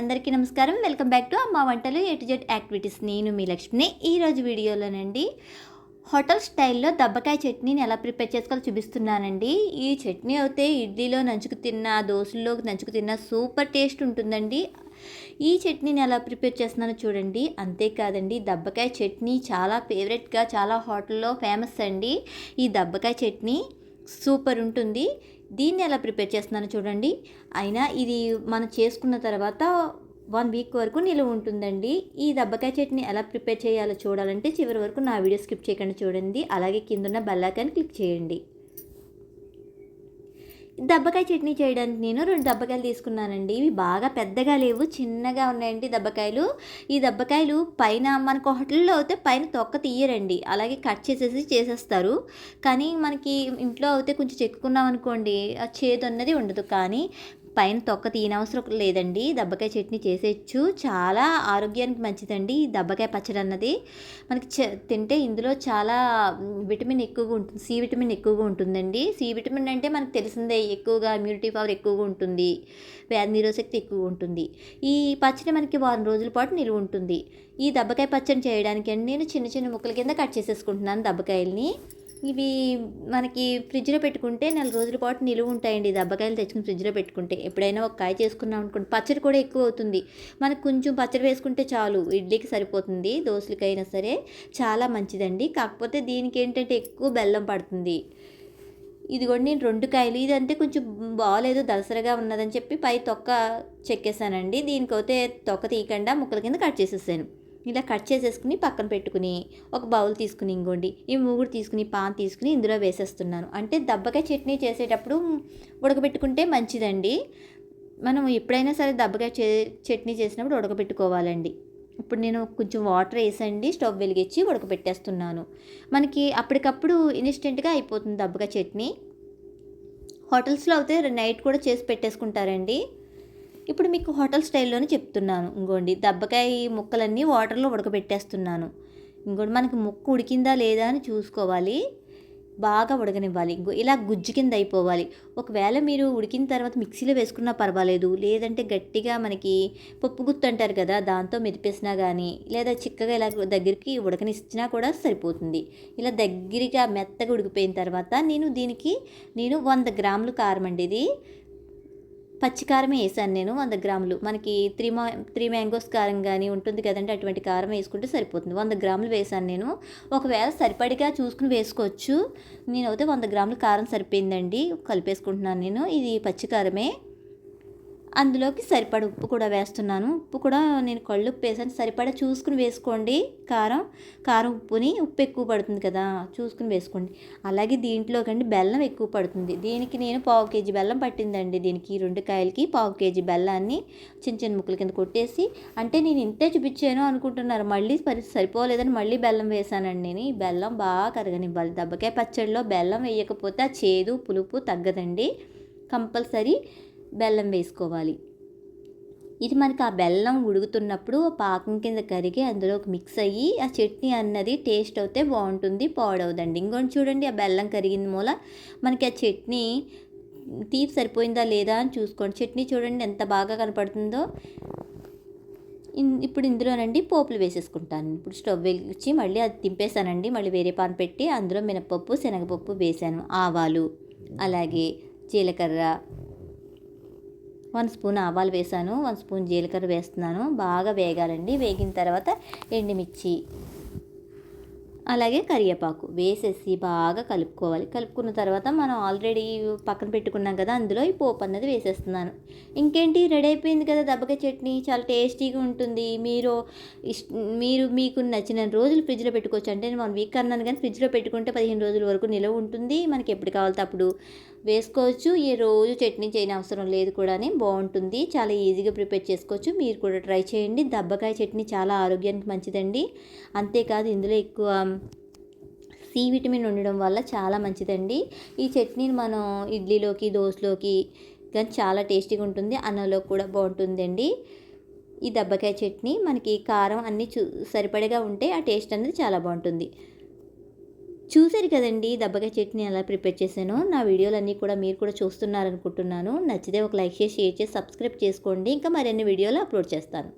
అందరికీ నమస్కారం. Welcome back to అమ్మ వంటలు ఎటు జెడ్ యాక్టివిటీస్. నేను మీ లక్ష్మిని. ఈరోజు వీడియోలోనండి హోటల్ స్టైల్లో దబ్బకాయ చట్నీని ఎలా ప్రిపేర్ చేసుకోవాలో చూపిస్తున్నానండి. ఈ చట్నీ అయితే ఇడ్లీలో నంచుకు తిన్నా దోశల్లో నంచుకు తిన్నా సూపర్ టేస్ట్ ఉంటుందండి. ఈ చట్నీని ఎలా ప్రిపేర్ చేస్తున్నానో చూడండి. అంతేకాదండి దబ్బకాయ చట్నీ చాలా ఫేవరెట్గా చాలా హోటల్లో ఫేమస్ అండి. ఈ దబ్బకాయ చట్నీ సూపర్ ఉంటుంది. దీన్ని ఎలా ప్రిపేర్ చేస్తున్నానో చూడండి. అయినా ఇది మనం చేసుకున్న తర్వాత వన్ వీక్ వరకు నిలువ ఉంటుందండి. ఈ దబ్బకాయ చట్నీ ఎలా ప్రిపేర్ చేయాలో చూడాలంటే చివరి వరకు నా వీడియో స్కిప్ చేయకుండా చూడండి. అలాగే కిందున్న బెల్లాకాన్ని క్లిక్ చేయండి. దబ్బకాయ చట్నీ చేయడానికి నేను రెండు దబ్బకాయలు తీసుకున్నానండి. ఇవి బాగా పెద్దగా లేవు చిన్నగా ఉన్నాయండి దబ్బకాయలు. ఈ దబ్బకాయలు పైన మనకు హోటల్లో అయితే పైన తొక్క తీయరండి. అలాగే కట్ చేసేసి చేసేస్తారు. కానీ మనకి ఇంట్లో అయితే కొంచెం చెక్కుకున్నాం అనుకోండి ఆ చేదు అన్నది ఉండదు. కానీ పైన తొక్క తీయనవసరం లేదండి. దబ్బకాయ చట్నీ చేసేయచ్చు. చాలా ఆరోగ్యానికి మంచిదండి ఈ దబ్బకాయ పచ్చడి అన్నది. మనకి తింటే ఇందులో చాలా విటమిన్ ఎక్కువగా ఉంటుంది సి విటమిన్ ఎక్కువగా ఉంటుందండి. సి విటమిన్ అంటే మనకు తెలిసిందే ఎక్కువగా ఇమ్యూనిటీ పవర్ ఎక్కువగా ఉంటుంది. వ్యాధి నిరోధశక్తి ఎక్కువగా ఉంటుంది. ఈ పచ్చడి మనకి వారం రోజుల పాటు నిలువ ఉంటుంది. ఈ దబ్బకాయ పచ్చడి చేయడానికి అండి నేను చిన్న చిన్న ముక్కల కింద కట్ చేసేసుకుంటున్నాను దబ్బకాయల్ని. ఇవి మనకి ఫ్రిడ్జ్లో పెట్టుకుంటే నెల రోజుల పాటు నిలువ ఉంటాయండి. దబ్బకాయలు తెచ్చుకుని ఫ్రిడ్జ్లో పెట్టుకుంటే ఎప్పుడైనా ఒక కాయ చేసుకున్నాం అనుకోండి పచ్చడి కూడా ఎక్కువ అవుతుంది. మనకు కొంచెం పచ్చడి వేసుకుంటే చాలు ఇడ్లీకి సరిపోతుంది దోశలకైనా సరే చాలా మంచిదండి. కాకపోతే దీనికి ఏంటంటే ఎక్కువ బెల్లం పడుతుంది. ఇదిగోండి నేను రెండు కాయలు ఇదంటే కొంచెం బాగాలేదు దలసరగా ఉన్నదని చెప్పి పై తొక్క చెక్కేసానండి దీనికైతే తొక్క తీయకుండా ముక్కల కింద కట్ చేసేసాను. ఇలా కట్ చేసేసుకుని పక్కన పెట్టుకుని ఒక బౌల్ తీసుకుని ఇంకోండి ఈ మూగుడు తీసుకుని పాన్ తీసుకుని ఇందులో వేసేస్తున్నాను. అంటే దబ్బకాయ చట్నీ చేసేటప్పుడు ఉడకబెట్టుకుంటే మంచిదండి. మనం ఎప్పుడైనా సరే దబ్బకాయ చే చట్నీ చేసినప్పుడు ఉడకబెట్టుకోవాలండి. ఇప్పుడు నేను కొంచెం వాటర్ వేసండి స్టవ్ వెలిగించి ఉడకబెట్టేస్తున్నాను. మనకి అప్పటికప్పుడు ఇన్స్టెంట్గా అయిపోతుంది దబ్బకాయ చట్నీ. హోటల్స్లో అయితే నైట్ కూడా చేసి పెట్టేసుకుంటారండి. ఇప్పుడు మీకు హోటల్ స్టైల్లోనే చెప్తున్నాను. ఇంకోండి దబ్బకాయ ముక్కలన్నీ వాటర్లో ఉడకబెట్టేస్తున్నాను. ఇంకోటి మనకి ముక్క ఉడికిందా లేదా అని చూసుకోవాలి. బాగా ఉడకనివ్వాలి. ఇంకో ఇలా గుజ్జు కింద అయిపోవాలి. ఒకవేళ మీరు ఉడికిన తర్వాత మిక్సీలో వేసుకున్నా పర్వాలేదు. లేదంటే గట్టిగా మనకి పప్పు గుత్తు అంటారు కదా దాంతో మెదిపేసినా కానీ లేదా చిక్కగా ఇలా దగ్గరికి ఉడకనిచ్చినా కూడా సరిపోతుంది. ఇలా దగ్గరగా మెత్తగా ఉడికిపోయిన తర్వాత నేను దీనికి నేను వంద గ్రాములు కారం అండి ఇది. పచ్చికారం వేసాను నేను వంద గ్రాములు. మనకి త్రీ మా త్రీ మ్యాంగోస్ కారం కానీ ఉంటుంది కదండి అటువంటి కారం వేసుకుంటే సరిపోతుంది. వంద గ్రాములు వేసాను నేను. ఒకవేళ సరిపడిగా చూసుకుని వేసుకోవచ్చు. నేనైతే వంద గ్రాములు కారం సరిపోయిందండి. కలిపేసుకుంటున్నాను నేను. ఇది పచ్చికారమే. అందులోకి సరిపడ ఉప్పు కూడా వేస్తున్నాను. ఉప్పు కూడా నేను కళ్ళు ఉప్పు వేసాను సరిపడ చూసుకుని వేసుకోండి. కారం కారం ఉప్పుని ఉప్పు ఎక్కువ పడుతుంది కదా చూసుకుని వేసుకోండి. అలాగే దీంట్లో కండి బెల్లం ఎక్కువ పడుతుంది. దీనికి నేను పావు కేజీ బెల్లం పట్టిందండి. దీనికి రెండు కాయలకి పావు కేజీ బెల్లాన్ని చిన్న చిన్న ముక్కల కింద కొట్టేసి అంటే నేను ఇంతే చూపించాను అనుకుంటున్నారు. మళ్ళీ పరి సరిపోలేదని మళ్ళీ బెల్లం వేసానండి నేను. ఈ బెల్లం బాగా కరగనివ్వాలి. దెబ్బకాయ పచ్చడిలో బెల్లం వేయకపోతే ఆ చేదు పులుపు తగ్గదండి. కంపల్సరీ బెల్లం వేసుకోవాలి. ఇది మనకి ఆ బెల్లం ఉడుకుతున్నప్పుడు పాకం కింద కరిగి అందులోకి మిక్స్ అయ్యి ఆ చట్నీ అన్నది టేస్ట్ అవుతే బాగుంటుంది పాడవదండి. ఇంకోటి చూడండి ఆ బెల్లం కరిగిన మూల మనకి ఆ చట్నీ తీపి సరిపోయిందా లేదా అని చూసుకోండి. చట్నీ చూడండి ఎంత బాగా కనపడుతుందో. ఇప్పుడు ఇందులోనండి పోపులు వేసేసుకుంటాను. ఇప్పుడు స్టవ్ వెలిచి మళ్ళీ అది తింపేసానండి మళ్ళీ వేరే పాన్ పెట్టి అందులో మినపప్పు శనగపప్పు వేసాను ఆవాలు అలాగే జీలకర్ర వన్ స్పూన్ ఆవాలు వేసాను వన్ స్పూన్ జీలకర్ర వేస్తున్నాను. బాగా వేగాలండి. వేగిన తర్వాత ఎండుమిర్చి అలాగే కరివేపాకు వేసేసి బాగా కలుపుకోవాలి. కలుపుకున్న తర్వాత మనం ఆల్రెడీ పక్కన పెట్టుకున్నాం కదా అందులో ఈ పోపు అన్నది వేసేస్తున్నాను. ఇంకేంటి? రెడీ అయిపోయింది కదా దెబ్బకాయ చట్నీ. చాలా టేస్టీగా ఉంటుంది. మీరు ఇష్ మీరు మీకు నచ్చిన రోజులు ఫ్రిడ్జ్లో పెట్టుకోవచ్చు. అంటే నేను వన్ వీక్ అన్నాను కానీ ఫ్రిడ్జ్లో పెట్టుకుంటే పదిహేను రోజుల వరకు నిలవ ఉంటుంది. మనకి ఎప్పుడు కావాలితే అప్పుడు వేసుకోవచ్చు. ఏ రోజు చట్నీ చేయని అవసరం లేదు కూడా బాగుంటుంది. చాలా ఈజీగా ప్రిపేర్ చేసుకోవచ్చు. మీరు కూడా ట్రై చేయండి. దబ్బకాయ చట్నీ చాలా ఆరోగ్యానికి మంచిదండి. అంతేకాదు ఇందులో ఎక్కువ సి విటమిన్ ఉండడం వల్ల చాలా మంచిదండి. ఈ చట్నీని మనం ఇడ్లీలోకి దోశలోకి కానీ చాలా టేస్టీగా ఉంటుంది అన్నంలో కూడా బాగుంటుందండి. ఈ దబ్బకాయ చట్నీ మనకి కారం అన్నీ చూ సరిపడగా ఉంటే ఆ టేస్ట్ అనేది చాలా బాగుంటుంది. చూసారు కదండి దబ్బకాయ చట్నీ ఎలా ప్రిపేర్ చేశాను? నా వీడియోలన్నీ కూడా మీరు కూడా చూస్తున్నారనుకుంటున్నాను. నచ్చితే ఒక లైక్ చేసి షేర్ చేసి సబ్స్క్రైబ్ చేసుకోండి. ఇంకా మరిన్ని వీడియోలు అప్లోడ్ చేస్తాను.